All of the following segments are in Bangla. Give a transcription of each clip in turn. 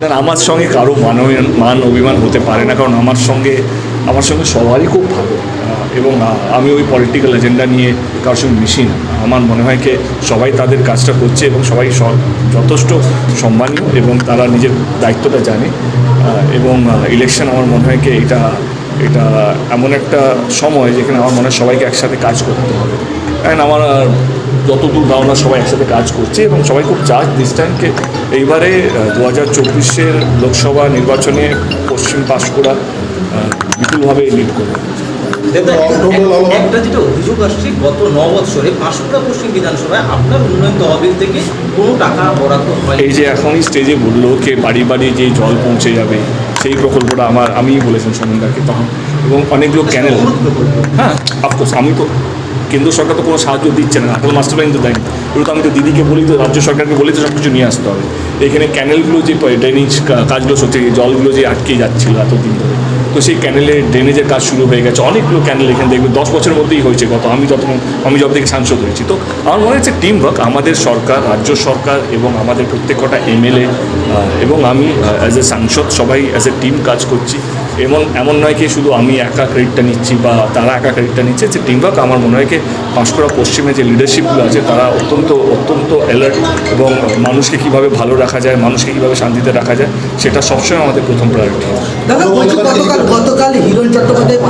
আমার সঙ্গে কারও মান মান অভিমান হতে পারে না, কারণ আমার সঙ্গে আমার সঙ্গে সবারই খুব ভালো। এবং আমি ওই পলিটিক্যাল এজেন্ডা নিয়ে কারোর সঙ্গে মিশি না। আমার মনে হয় কি, সবাই তাদের কাজটা করছে এবং সবাই যথেষ্ট সম্মানীয় এবং তারা নিজের দায়িত্বটা জানে। এবং ইলেকশন আমার মনে হয় কি, এটা এটা এমন একটা সময় যেখানে আমার মনে হয় সবাইকে একসাথে কাজ করতে হবে। কারণ আমার যতদূর ধারণা সবাই একসাথে কাজ করছে এবং সবাই খুব চার্জ দিস টাইমকে এইবারে দু হাজার চব্বিশের লোকসভা নির্বাচনে পশ্চিম পাঁশকুড়া বিপুলভাবে লিড করবে। একটা যেটা অভিযোগ আসছে গত ন বছরে পাঁশকুড়া পশ্চিম বিধানসভায় আপনার উন্নয়ন তহবিল থেকে কোনো টাকা বরাদ্দ হয় এই যে এখনই স্টেজে বলল যে বাড়ি বাড়ি যে জল পৌঁছে যাবে সেই প্রকল্পটা আমার আমিই বলেছেন সমন্দাকে তখন। এবং অনেকগুলো ক্যানেল হ্যাঁ অফকোর্স আমি তো কেন্দ্র সরকার তো কোনো সাহায্য দিচ্ছে না আটল মাস্টার প্ল্যান তো দেয়নি। এগুলো তো আমি তো দিদিকে বলি তো, রাজ্য সরকারকে বলি তো সব কিছু নিয়ে আসতে হবে। এখানে ক্যানেলগুলো যে ড্রেনেজ কাজগুলো হচ্ছে জলগুলো যে আটকে যাচ্ছিল এতদিন ধরে, তো সেই ক্যানেলে ড্রেনেজের কাজ শুরু হয়ে গেছে। অনেকগুলো ক্যানেল এখানে দেখবে, দশ বছরের মধ্যেই হয়েছে গত, আমি যত আমি যত থেকে সাংসদ হয়েছি। তো আমার মনে হচ্ছে টিম ওয়ার্ক আমাদের সরকার, রাজ্য সরকার এবং আমাদের প্রত্যেক কটা এমএলএ এবং আমি অ্যাজ এ সাংসদ সবাই অ্যাজ এ টিম কাজ করছি। এবং এমন নয় কি শুধু আমি একা ক্রেডিটটা নিচ্ছি বা তারা একা ক্রেডিটটা নিচ্ছে, যে টিমওয়ার্ক আমার মনে হয় কি পাঁশকুড়া পশ্চিমে যে লিডারশিপগুলো আছে, তারা অত্যন্ত অত্যন্ত অ্যালার্ট এবং মানুষকে কীভাবে ভালো রাখা যায়, মানুষকে কীভাবে শান্তিতে রাখা যায়, সেটা সবসময় আমাদের প্রথম প্রায়োরিটি গতকাল হিরণ চট্টোপাধ্যায়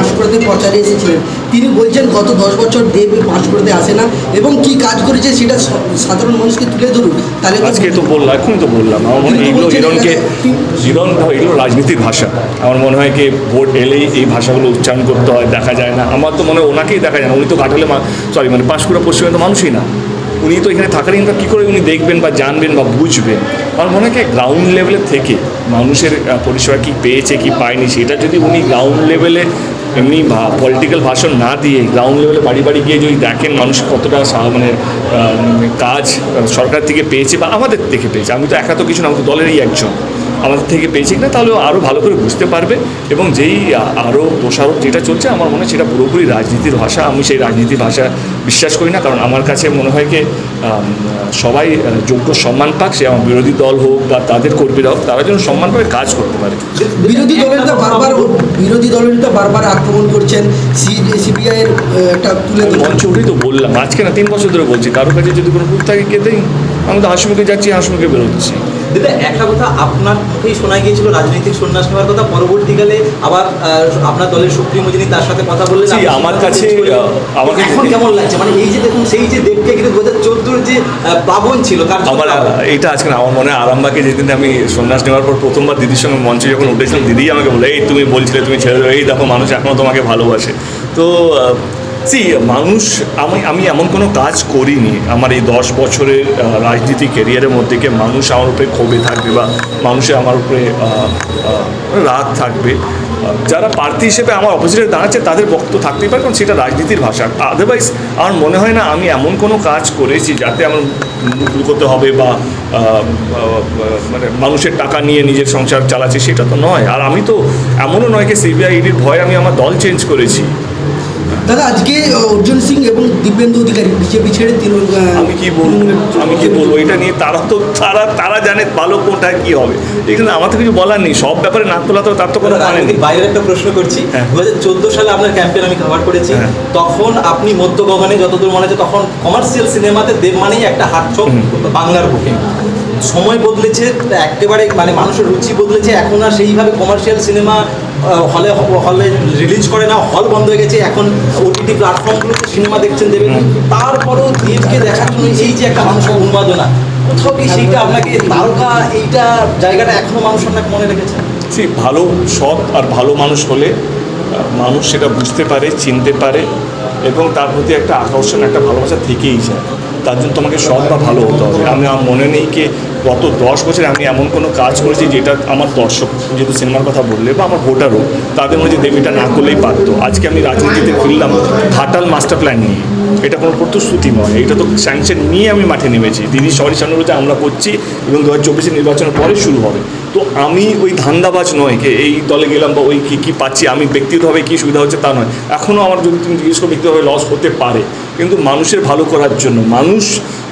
প্রচারে এসেছিলেন। তিনি বলছেন গত দশ বছর দেব পাঁশকুড়াতে আসে না এবং কি কাজ করেছে সেটা সাধারণ মানুষকে তুলে ধরুন। তাহলে আজকে তো বললাম এখনই তো বললাম। আমার মনে হয় কিন্তু এগুলো হিরণকে হিরণ এগুলো রাজনীতির ভাষা। আমার মনে হয় কি ভোট এলেই এই ভাষাগুলো উচ্চারণ করতে হয় দেখা যায় না। আমার তো মনে হয় ওনাকেই দেখা যায় না। উনি তো ঘাটালে সরি মানে পাঁশকুড়া পশ্চিমে তো মানুষই না। উনি তো এখানে থাকার ইনকাম কী করে উনি দেখবেন বা জানবেন বা বুঝবেন? আমার মনে হয় কি গ্রাউন্ড লেভেলের থেকে মানুষের পরিষেবা কী পেয়েছে কি পায়নি সেটা যদি উনি গ্রাউন্ড লেভেলে এমনি পলিটিক্যাল ভাষণ না দিয়ে গ্রাউন্ড লেভেলে বাড়ি বাড়ি গিয়ে যদি দেখেন মানুষ কতটা মানে কাজ সরকার থেকে পেয়েছে বা আমাদের থেকে পেয়েছে, আমি তো একা তো কিছু না, আমি তো দলেরই একজন। আমাদের থেকে পেয়েছে কিনা তাহলে আরও ভালো করে বুঝতে পারবে। এবং যেই আরও দোষারোপ যেটা চলছে আমার মনে হয় সেটা পুরোপুরি রাজনীতির ভাষা। আমি সেই রাজনীতির ভাষা বিশ্বাস করি না কারণ আমার কাছে মনে হয় কি আম, সবাই যোগ্য সম্মান পাক সে আমার বিরোধী দল হোক বা তাদের কর্মীরা হোক তারা যেন সম্মান পাবে কাজ করতে পারে। বিরোধী দলের তো বারবার বিরোধী দলের তো বারবার আক্রমণ করছেন সিবিআই এর একটা তুলে মঞ্চ উঠেই তো বললাম আজকে না তিন বছর ধরে বলছি কারও কাছে যদি কোনো ভুল থাকে কে দেই আমি তো হাসিমুখে যাচ্ছি হাসিমুখে বেরোচ্ছি। দিদা একটা কথা আপনার মুখেই শোনা গিয়েছিল রাজনৈতিক সন্ন্যাস নেওয়ার কথা। পরবর্তীকালে আবার আপনার দলের সুপ্রিমো যিনি তার সাথে কথা বললেন আমার কাছে, আমার এখন কেমন লাগছে? মানে এই যে দেখুন সেই যে দেবকে কিন্তু দু হাজার চোদ্দোর যে প্লাবন ছিল তার আমার এটা আজকে আমার মনে হয় আরামবাগে যেদিন আমি সন্ন্যাস নেওয়ার পর প্রথমবার দিদির সঙ্গে মঞ্চে যখন উঠেছিলাম দিদি আমাকে বলে এই তুমি বলছিলে তুমি ছেড়ে দেবে। এই দেখো মানুষ এখনও তোমাকে ভালোবাসে। তো সি মানুষ, আমি আমি এমন কোনো কাজ করিনি। আমার এই দশ বছরের রাজনীতি ক্যারিয়ারের মধ্যে গিয়ে মানুষ আমার উপরে ক্ষোভে থাকবে বা মানুষের আমার উপরে রাগ থাকবে। যারা প্রার্থী হিসেবে আমার অপোজিটে দাঁড়াচ্ছে, তাদের বক্তব্য থাকতেই পারে কারণ সেটা রাজনীতির ভাষা। আদারওয়াইজ আমার মনে হয় না আমি এমন কোনো কাজ করেছি যাতে আমার মুখ লুকোতে হবে বা মানে মানুষের টাকা নিয়ে নিজের সংসার চালাচ্ছি, সেটা তো নয়। আর আমি তো এমনও নয় কি সিবিআই ইডির ভয়ে আমি আমার দল চেঞ্জ করেছি। দাদা আজকে অর্জুন সিং এবং দিব্যেন্দু অধিকারী বিজেপি ছেড়ে তৃণমূল আমি কি বলব? আমি কি বলব? এটা নিয়ে তারা তো তারা তারা জানে ভালো কোনটা কি হবে। এখানে আমার তো কিছু বলার নেই। সব ব্যাপারে নাক তোলা তো তার তো কোনো মানে নেই। বাইরের একটা প্রশ্ন করছি। হ্যাঁ। দু হাজার চোদ্দ সালে আপনার ক্যাম্পেন আমি কভার করেছি। হ্যাঁ। তখন আপনি মধ্য গগনে যতদূর মনে হচ্ছে তখন কমার্শিয়াল সিনেমাতে দেব মানেই একটা হাতছক বাংলার বুকে। সময় বদলেছে একেবারে মানে মানুষের রুচি বদলেছে। এখন আর সেইভাবে কমার্শিয়াল সিনেমা হলে হলে রিলিজ করে না হল বন্ধ হয়ে গেছে এখন ওটিটি প্ল্যাটফর্মগুলোতে সিনেমা দেখছেন দেবেন তারপরেও দেবকে দেখার জন্য এই যে একটা মানুষের উন্মাদনা। কোথাও কি সেইটা আপনাকে তারকা এইটা জায়গাটা এখনও মানুষ আপনাকে মনে রেখেছে? সে ভালো সৎ আর ভালো মানুষ হলে মানুষ সেটা বুঝতে পারে চিনতে পারে এবং তার প্রতি একটা আকর্ষণ একটা ভালোবাসা থেকেই যায়। তার জন্য তোমাকে সৎ বা ভালো হতে হবে। আমি আমার মনে নেই কি গত দশ বছরে আমি এমন কোনো কাজ করেছি যেটা আমার দর্শক, যেহেতু সিনেমার কথা বললে বা আমার ভোটারও, তাদের মধ্যে দেবীটা না করলেই পারতো। আজকে আমি রাজনীতিতে ফিরলাম ঘাটাল মাস্টার প্ল্যান নিয়ে। এটা কোনো প্রতিশ্রুতি নয়, এটা তো স্যাংশন নিয়ে আমি মাঠে নেমেছি। দিদি সবারই সামনে আমরা করছি এবং দু হাজার চব্বিশে নির্বাচনের পরে শুরু হবে। তো আমি ওই ধান্দাবাজ নয় যে এই দলে গেলাম বা ওই কী কী পাচ্ছি, আমি ব্যক্তিগতভাবে কী সুবিধা হচ্ছে তা নয়। এখনও আমার যদি তুমি জিজ্ঞেস করো, ব্যক্তিগতভাবে লস হতে পারে। কিন্তু মানুষের ভালো করার জন্য, মানুষ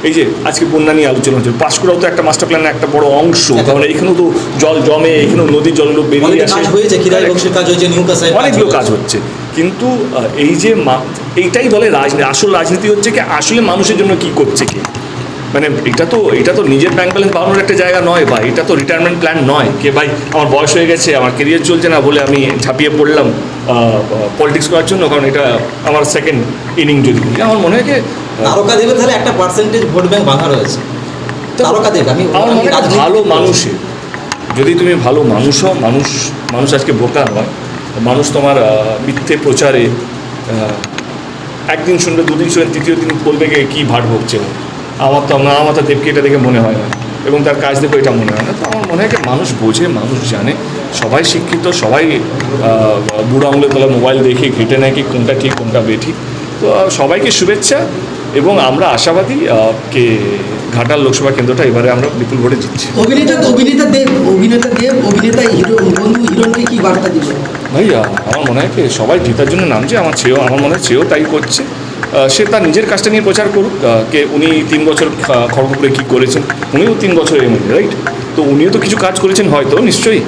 এই যে আজকে বন্যা নিয়ে আলোচনা হচ্ছে পাঁশকুড়াও তো একটা মাস্টার প্ল্যানের একটা বড় অংশ। কারণ এখানেও তো জল জমে এখানেও নদীর জলগুলো বেরিয়ে আসে। অনেকগুলো কাজ হচ্ছে। কিন্তু এই যে এইটাই বলে রাজনীতি আসল রাজনীতি হচ্ছে কি আসলে মানুষের জন্য কি করছে কি? মানে এটা তো এটা তো নিজের ব্যাংক ব্যালেন্স বাড়ানোর একটা জায়গা নয় বা এটা তো রিটায়ারমেন্ট প্ল্যান নয়। কে ভাই আমার বয়স হয়ে গেছে আমার কেরিয়ার চলছে না বলে আমি ঝাঁপিয়ে পড়লাম পলিটিক্স করার জন্য কারণ এটা আমার সেকেন্ড ইনিং যদি। আমার মনে হয় তারকা দেবে তাহলে একটা পার্সেন্টেজ ভোট ব্যাংক বাঁধা রয়েছে। তারকা দেবে আমি ভালো। মানুষের যদি তুমি ভালো মানুষ হও মানুষ মানুষ আজকে বোকা হয় মানুষ তোমার মিথ্যে প্রচারে একদিন শুনবে দুদিন শুনবে তৃতীয় দিন বলবে যে কী ভাট ভোগছে আমার তো আমার তো দেবকে এটা দেখে মনে হয় না। এবং তার কাজ দেখে এটা মনে হয় না। তো আমার মনে হয় মানুষ বোঝে মানুষ জানে সবাই শিক্ষিত সবাই বুড়ো আঙুলের তলা মোবাইল দেখে ঘেটে নেয় কি কোনটা ঠিক কোনটা বেঠিক। তো সবাইকে শুভেচ্ছা এবং আমরা আশাবাদী কে ঘাটাল লোকসভা কেন্দ্রটা এবারে আমরা বিপুল ভোটে জিতছি। অভিনেতা অভিনেতা দেব অভিনেতা দেব অভিনেতা হিরো বন্ধু হিরণকে কি বার্তা দিবে ভাইয়া আমার মনে হয় কি সবাই জেতার জন্য নামছে আমার ছেলেও আমার মনে হয় ছেলেও তাই করছে। সে তার নিজের কাজটা নিয়ে প্রচার করুক কে উনি তিন বছর খড়গপুরে কী করেছেন উনিও তিন বছর মধ্যে রাইট তো উনিও তো কিছু কাজ করেছেন হয়তো নিশ্চয়ই।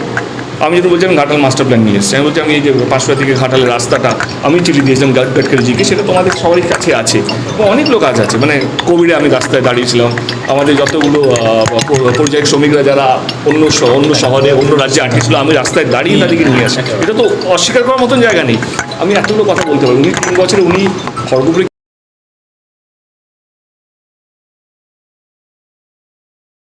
আমি যদি বলছি আমি ঘাটাল মাস্টার প্ল্যান নিয়ে এসেছি আমি বলছি আমি এই যে পাঁচশো থেকে ঘাটালের রাস্তাটা আমি চিঠি দিয়েছিলাম গাড গাডকারিজিকে সেটা তোমাদের সবারই কাছে আছে। এবং অনেকগুলো কাজ আছে মানে কোভিডে আমি রাস্তায় দাঁড়িয়েছিলাম। আমাদের যতগুলো আহ, প- শ্রমিকরা যারা অন্য অন্য শহরে অন্য রাজ্যে আটকে ছিল আমি রাস্তায় দাঁড়িয়ে তাদেরকে নিয়ে আসি। এটা তো অস্বীকার করার মতন জায়গা নেই। আমি এতগুলো কথা বলতে পারি। উনি তিন বছরে উনি খড়গপুরে